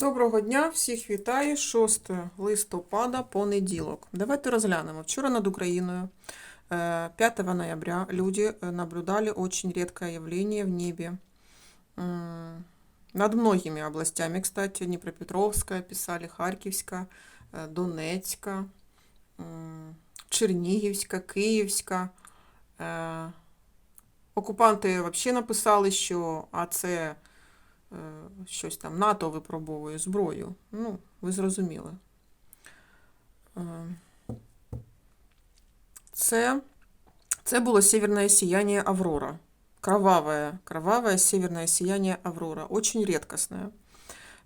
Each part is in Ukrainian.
Доброго дня, всіх вітаю. 6 листопада, понеділок. Давайте розглянемо. Вчора над Украиною, э, 5 ноября, люди э, наблюдали очень редкое явление в небе. М, Над многими областями, кстати, Днепропетровская, писали, Харківська, э, Донецька, м, Чернігівська, Київська. Е, Окупанти взагалі написали, що а це е, щось там НАТО випробовує зброю. Ну, ви зрозуміли. Е, Це, це було северное сияние Аврора. Кровавое, кровавое северное сияние Аврора. Очень редкостное.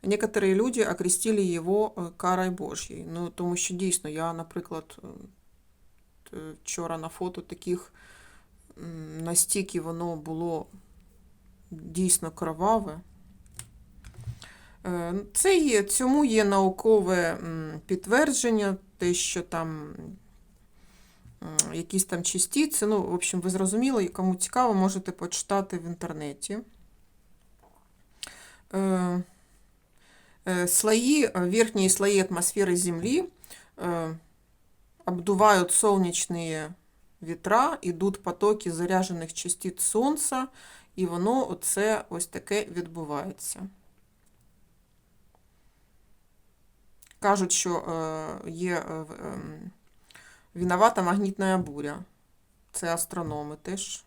Некоторые люди окрестили його е, карою Божьей. Ну, тому що дійсно, я, наприклад, е, вчора на фото таких настільки воно було дійсно кроваве. Е, Це є, цьому є наукове м, підтвердження, те, що там м, якісь там частиці. Ну, в общем, ви зрозуміли, і кому цікаво, можете почитати в інтернеті. Е, е, Слои, э, верхние слои атмосферы Земли э, обдувают солнечные вітра, ідуть потоки заряджених частиць Сонця, і воно оце ось таке відбувається. Кажуть, що е, є е, ем, виновата магнітна буря. Це астрономи теж.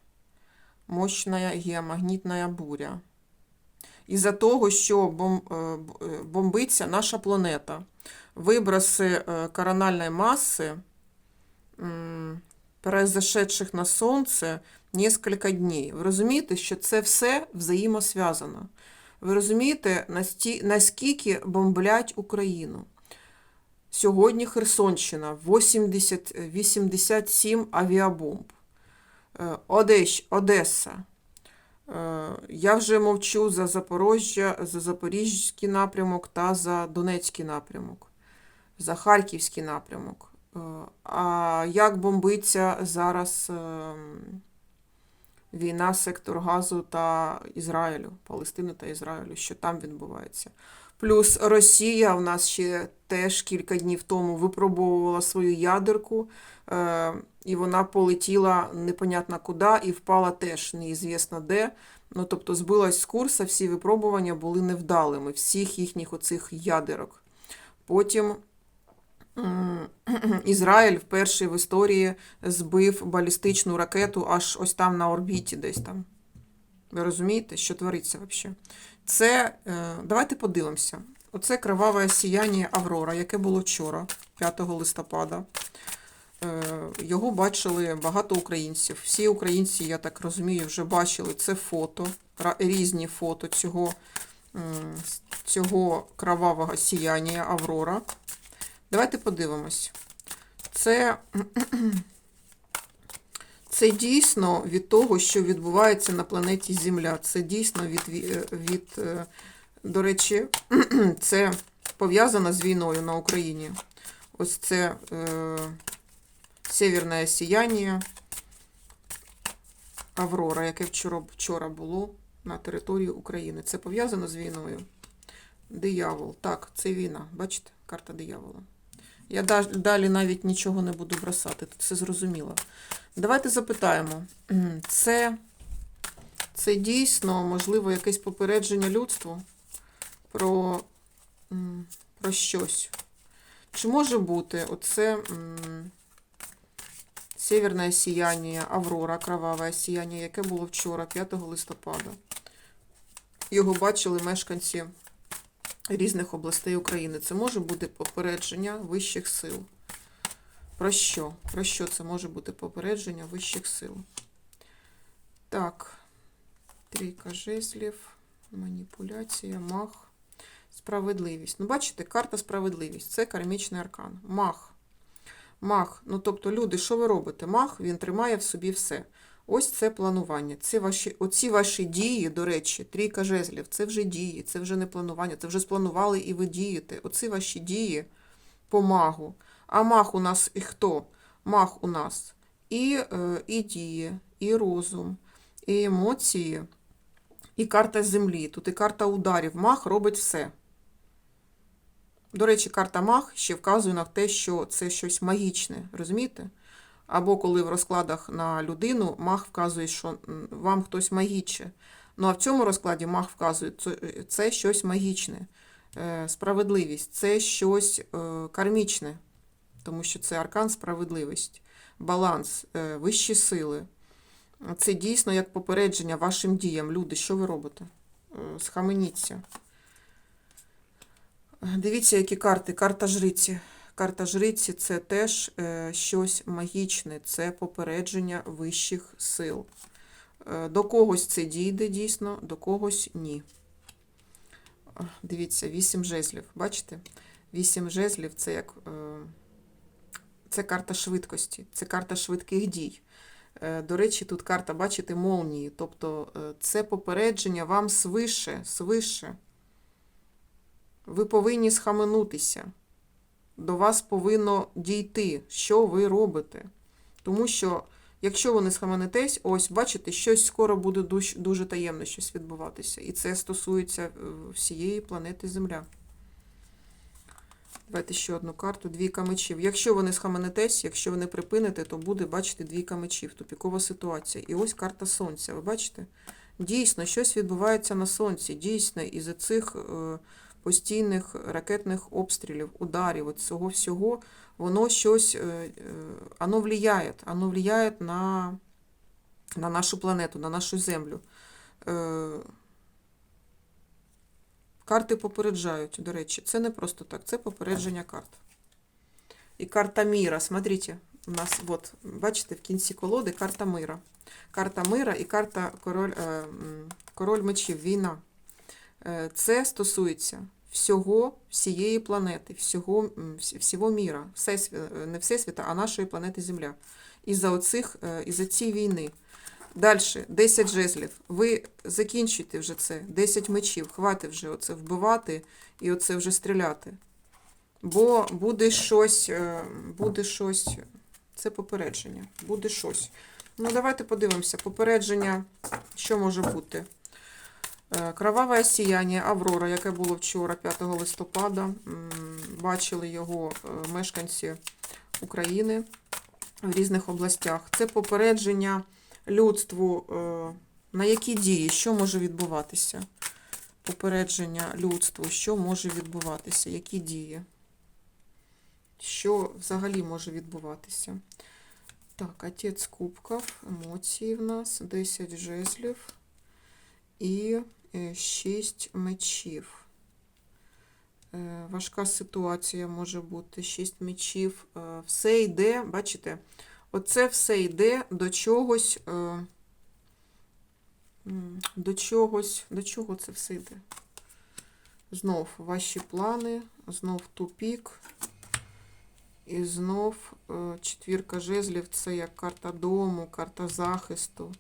Мощна геомагнітна буря. Із-за того, що е, е, бомбиться наша планета. Виброси е, корональної маси, м, произошедших на Сонце, несколько днів. Ви розумієте, що це все взаємосв'язано. Ви розумієте, наскільки бомблять Україну? Сьогодні Херсонщина 80, 87 авіабомб. Е, Одещ, Одеса. Е, Я вже мовчу за Запорожжя, за Запорізький напрямок та за Донецький напрямок, за Харківський напрямок. Е, А як бомбиться зараз ем, війна сектор Газу та Ізраїлю, Палестини та Ізраїлю, що там відбувається? Плюс Росія в нас ще теж кілька днів тому випробовувала свою ядерку, е, і вона полетіла непонятно куди і впала теж неізвісно де. Ну, тобто збилась з курсу, всі випробування були невдалими, всіх їхніх оцих ядерок. Потім Ізраїль вперше в історії збив балістичну ракету аж ось там на орбіті десь там. Ви розумієте, що твориться взагалі? Це, е, давайте подивимося. Оце кроваве сіяння Аврора, яке було вчора, 5 листопада. Е, Його бачили багато українців. Всі українці, я так розумію, вже бачили це фото, різні фото цього, цього кровавого сіяння Аврора. Давайте подивимось. Це, це дійсно від того, що відбувається на планеті Земля. Це дійсно від, від е, до речі, це пов'язано з війною на Україні. Ось це е, северне сіяння Аврора, яке вчора, вчора було на території України. Це пов'язано з війною. Диявол. Так, це війна. Бачите, карта диявола. Я далі навіть нічого не буду бросати, тут все зрозуміло. Давайте запитаємо. Це, це дійсно, можливо, якесь попередження людству про, про щось. Чи може бути оце северне сіяння, Аврора, кроваве сіяння, яке було вчора, 5 листопада? Його бачили мешканці різних областей України. Це може бути попередження вищих сил. Про що? Про що це може бути попередження вищих сил? Так, трійка жезлів, маніпуляція, мах, справедливість. Ну, бачите, карта справедливість. Це кармічний аркан. Мах. Мах. Ну, тобто, люди, що ви робите? Мах, він тримає в собі все. Ось це планування. Це ваші, оці ваші дії, до речі, трійка жезлів, це вже дії, це вже не планування, це вже спланували і ви дієте. Оці ваші дії по магу. А маг у нас і хто? Маг у нас і, е, і дії, і розум, і емоції, і карта землі. Тут і карта ударів. Маг робить все. До речі, карта маг ще вказує на те, що це щось магічне, розумієте? Або коли в розкладах на людину маг вказує, що вам хтось магіче. Ну а в цьому розкладі маг вказує, це, щось магічне. Е, Справедливість це щось е, кармічне, тому що це аркан справедливість, баланс, е, вищі сили. Це дійсно як попередження вашим діям. Люди, що ви робите? Схаменіться. Дивіться, які карти. Карта жриці. Карта жриці це теж е, щось магічне, це попередження вищих сил. Е, До когось це дійде дійсно, до когось ні. Дивіться, вісім жезлів. Бачите? Вісім жезлів це як е, це карта швидкості, це карта швидких дій. Е, До речі, тут карта, бачите, молнії. Тобто е, це попередження вам свише, свише. Ви повинні схаменутися. До вас повинно дійти, що ви робите. Тому що, якщо ви не схаменетесь, ось, бачите, щось скоро буде дуже таємно щось відбуватися. І це стосується е, всієї планети Земля. Давайте ще одну карту. Двійка мечів. Якщо ви не схаменетесь, якщо ви не припините, то буде, бачите, двійка мечів. Тупікова ситуація. І ось карта сонця. Ви бачите? Дійсно, щось відбувається на сонці. Дійсно, із-за цих е, постійних ракетних обстрілів, ударів, от цього всього, воно щось, е, е, влияє, оно влияє на, на нашу планету, на нашу землю. Е, Карти попереджають, до речі, це не просто так, це попередження карт. І карта міра. Смотрите, у нас, от, бачите, в кінці колоди карта мира. Карта мира і карта король, король мечів, війна. Е, Це стосується всього, всієї планети, всього, всього міра, всесві, е, не всесвіта, а нашої планети Земля. Із-за оцих, е, із-за цієї війни. Далі, 10 жезлів. Ви закінчуйте вже це. 10 мечів. Хватить вже оце вбивати і оце вже стріляти. Бо буде щось, буде щось. Це попередження. Буде щось. Ну, давайте подивимося. Попередження, що може бути? Е, Кроваве сіяння Аврора, яке було вчора, 5 листопада. Бачили його е, мешканці України в різних областях. Це попередження людству, е, на які дії, що може відбуватися? Попередження людству, що може відбуватися, які дії? Що взагалі може відбуватися? Так, отець кубків, емоції в нас, 10 жезлів і 6 мечів. Е, Важка ситуація може бути, 6 мечів. Е, Все йде, бачите, оце все йде до чогось, е, до чогось, до чого це все йде? Знов ваші плани, знов тупік. І знов е, четвірка жезлів це як карта дому, карта захисту.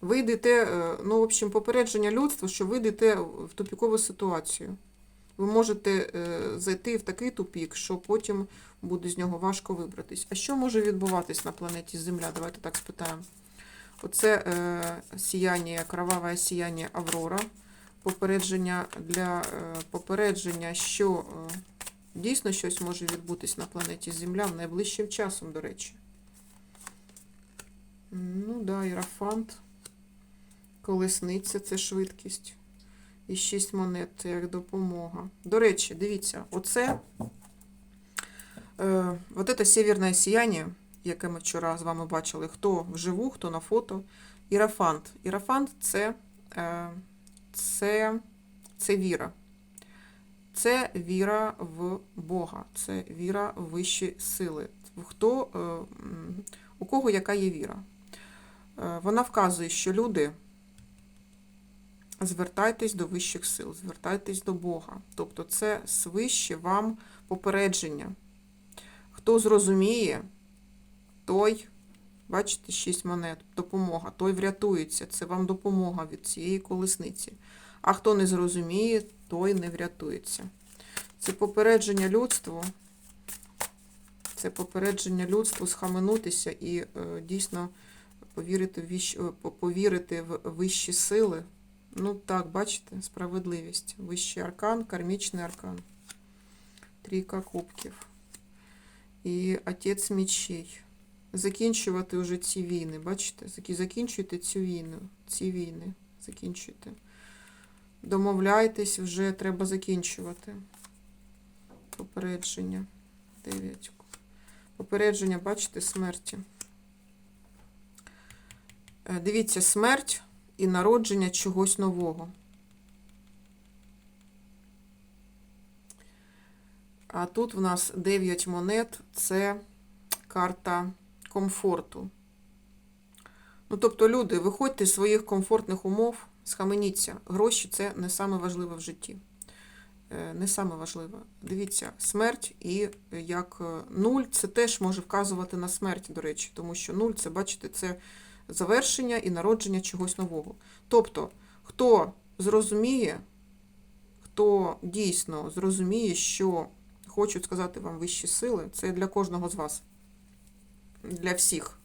Ви йдете, е, ну, в общем, попередження людства, що ви йдете в тупікову ситуацію. Ви можете е, зайти в такий тупік, що потім буде з нього важко вибратись. А що може відбуватись на планеті Земля? Давайте так спитаємо. Оце е, сіяння, кроваве сіяння Аврора. Попередження для е, попередження, що е, дійсно щось може відбутись на планеті Земля в найближчим часом, до речі. Ну да, Ірафант. Колесниця це швидкість. І 6 монет як допомога. До речі, дивіться, оце е, от це северне сіяння, яке ми вчора з вами бачили, хто вживу, хто на фото. Ірафант. Ірафант це, е, це, це віра. Це віра в Бога, це віра в вищі сили. Хто, е, у кого яка є віра? Е, Вона вказує, що люди звертайтесь до вищих сил, звертайтесь до Бога. Тобто це свище вам попередження. Хто зрозуміє, той, бачите, шість монет, допомога, той врятується. Це вам допомога від цієї колесниці. А хто не зрозуміє, той не врятується. Це попередження людству. Це попередження людству схаменутися і е, дійсно повірити в, е, по- повірити в вищі сили. Ну так, бачите, справедливість. Вищий аркан, кармічний аркан. трійка кубків. І отець мечей. Закінчувати вже ці війни, бачите? Закінчуйте цю війну, ці війни. Закінчуйте. Домовляйтесь, вже треба закінчувати. Попередження. Дев'ять. Попередження, бачите, смерті. Е, Дивіться, смерть і народження чогось нового. А тут в нас 9 монет це карта комфорту. Ну, тобто, люди, виходьте з своїх комфортних умов, схаменіться. Гроші це не саме важливе в житті. Е, Не саме важливе. Дивіться, смерть і як е, нуль, це теж може вказувати на смерть, до речі, тому що нуль це, бачите, це завершення і народження чогось нового. Тобто, хто зрозуміє, хто дійсно зрозуміє, що хочуть сказати вам вищі сили, це для кожного з вас. Для всіх,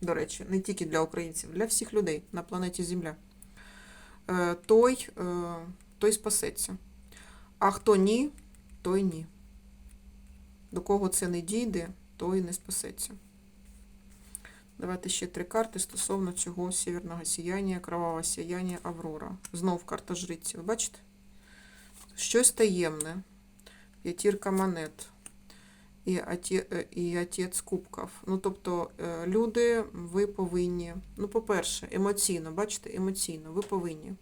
до речі, не тільки для українців, для всіх людей на планеті Земля. Е, Той, е, той спасеться. А хто ні, той ні. До кого це не дійде, той не спасеться. Давайте ще три карти стосовно цього сіверного сіяння, кровавого сіяння Аврора. Знов карта жриці. Ви бачите? Щось таємне. П'ятірка монет. І, оті, е, і отець кубків. Ну, тобто, е, люди, ви повинні, ну, по-перше, емоційно, бачите, емоційно, ви повинні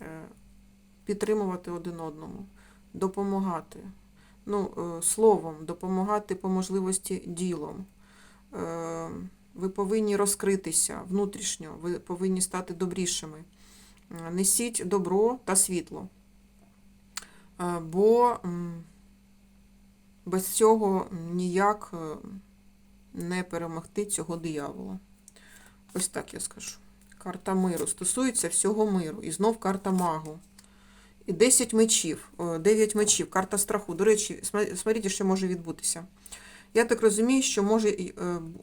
е, підтримувати один одному, допомагати. Ну, е, словом, допомагати по можливості ділом. Е, Ви повинні розкритися внутрішньо, ви повинні стати добрішими. Е, Несіть добро та світло. Е, Бо без цього ніяк не перемогти цього диявола. Ось так я скажу. Карта миру. Стосується всього миру. І знов карта магу. І 10 мечів, 9 мечів, карта страху. До речі, смотрите, що може відбутися. Я так розумію, що може е,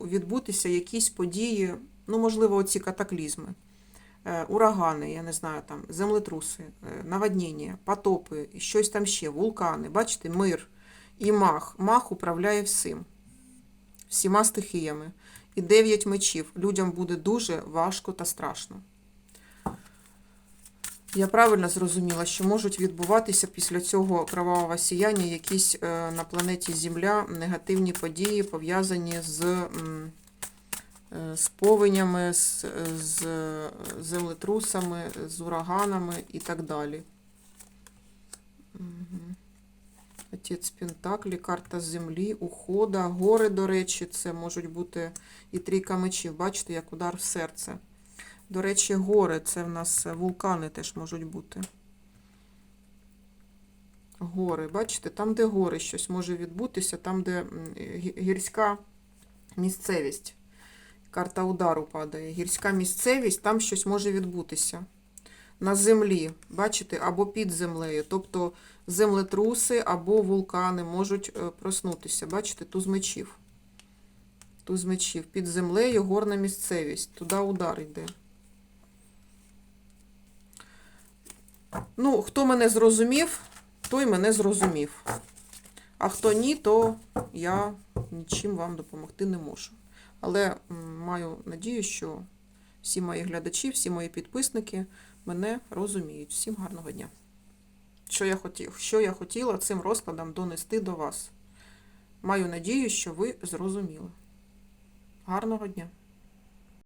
відбутися якісь події, ну, можливо, оці катаклізми, Е, урагани, я не знаю, там, землетруси, е, наводнення, потопи, щось там ще, вулкани. Бачите, мир і мах. Мах управляє всім, всіма стихіями. І 9 мечів. Людям буде дуже важко та страшно. Я правильно зрозуміла, що можуть відбуватися після цього кровавого сіяння якісь е, на планеті Земля негативні події, пов'язані з, е, з повенями, з, з землетрусами, з ураганами і так далі. Мгм. Отець Пентаклі, карта землі, ухода, гори, до речі, це можуть бути і трійка мечів. Бачите, як удар в серце. До речі, гори, це в нас вулкани теж можуть бути. Гори, бачите, там, де гори щось може відбутися, там, де гірська місцевість. Карта удару падає. Гірська місцевість, там щось може відбутися. На землі, бачите, або під землею. Тобто землетруси або вулкани можуть е, проснутися. Бачите, туз мечів. Туз мечів. Під землею горна місцевість. Туди удар йде. Ну, хто мене зрозумів, той мене зрозумів. А хто ні, то я нічим вам допомогти не можу. Але маю надію, що всі мої глядачі, всі мої підписники мене розуміють. Всім гарного дня. Що я хотів, що я хотіла цим розкладом донести до вас. Маю надію, що ви зрозуміли. Гарного дня!